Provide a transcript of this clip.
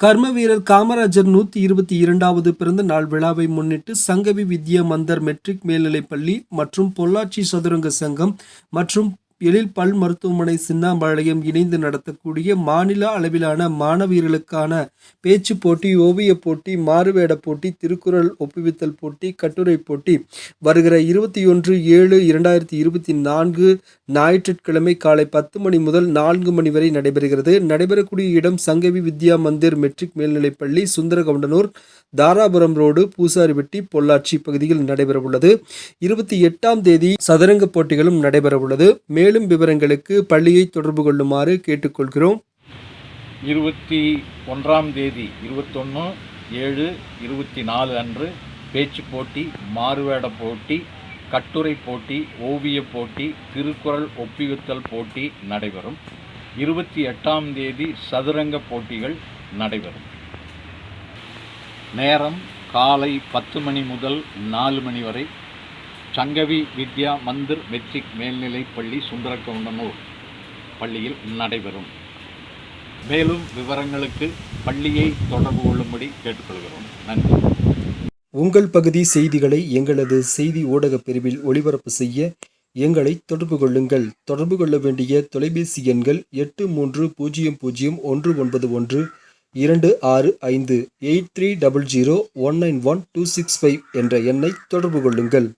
கர்ம வீரர் காமராஜர் நூத்தி இருபத்தி இரண்டாவது பிறந்த நாள் விழாவை முன்னிட்டு சங்கவி வித்யா மந்தர் மெட்ரிக் மேல்நிலைப் பள்ளி மற்றும் பொள்ளாச்சி சதுரங்க சங்கம் மற்றும் எழில் பல் மருத்துவமனை சின்னாம்பாளையம் இணைந்து நடத்தக்கூடிய மாநில அளவிலான மாணவியர்களுக்கான பேச்சு போட்டி ஓவியப் போட்டி மாறுவேட போட்டி திருக்குறள் ஒப்புவித்தல் போட்டி கட்டுரை போட்டி. வருகிற இருபத்தி ஒன்று ஏழு இரண்டாயிரத்தி இருபத்தி நான்கு ஞாயிற்றுக்கிழமை காலை பத்து மணி முதல் நான்கு மணி வரை நடைபெறுகிறது. நடைபெறக்கூடிய இடம் சங்கவி வித்யா மந்திர் மெட்ரிக் மேல்நிலைப்பள்ளி சுந்தரகவுண்டனூர் தாராபுரம் ரோடு பூசாரிவெட்டி பொள்ளாச்சி பகுதியில் நடைபெறவுள்ளது. இருபத்தி எட்டாம் தேதி சதுரங்க போட்டிகளும் நடைபெறவுள்ளது. மேலும் விவரங்களுக்கு பள்ளியை தொடர்பு கொள்ளுமாறு கேட்டுக்கொள்கிறோம். இருபத்தி ஒன்றாம் தேதி இருபத்தொன்று ஏழு இருபத்தி நாலு அன்று பேச்சு போட்டி மாறுவேட போட்டி கட்டுரை போட்டி ஓவியப் போட்டி திருக்குறள் ஒப்பியுத்தல் போட்டி நடைபெறும். இருபத்தி எட்டாம் தேதி சதுரங்க போட்டிகள் நடைபெறும். நேரம் காலை பத்து மணி முதல் நாலு மணி வரை சங்கவி வித்யா மந்திர் மெட்ரிக் மேல்நிலைப்பள்ளி சுந்தரக்கவுண்டனூர் பள்ளியில் நடைபெறும். மேலும் விவரங்களுக்கு பள்ளியை தொடர்பு கொள்ளும்படி கேட்டுக்கொள்கிறோம். நன்றி. உங்கள் பகுதி செய்திகளை எங்களது செய்தி ஊடகப் பிரிவில் ஒளிபரப்பு செய்ய எங்களை தொடர்பு கொள்ளுங்கள். தொடர்பு கொள்ள வேண்டிய தொலைபேசி எண்கள் எட்டு மூன்று பூஜ்ஜியம் பூஜ்ஜியம் ஒன்று ஒன்பது ஒன்று இரண்டு ஆறு ஐந்து eight three double zero one nine one two six five என்ற எண்ணை தொடர்பு கொள்ளுங்கள்.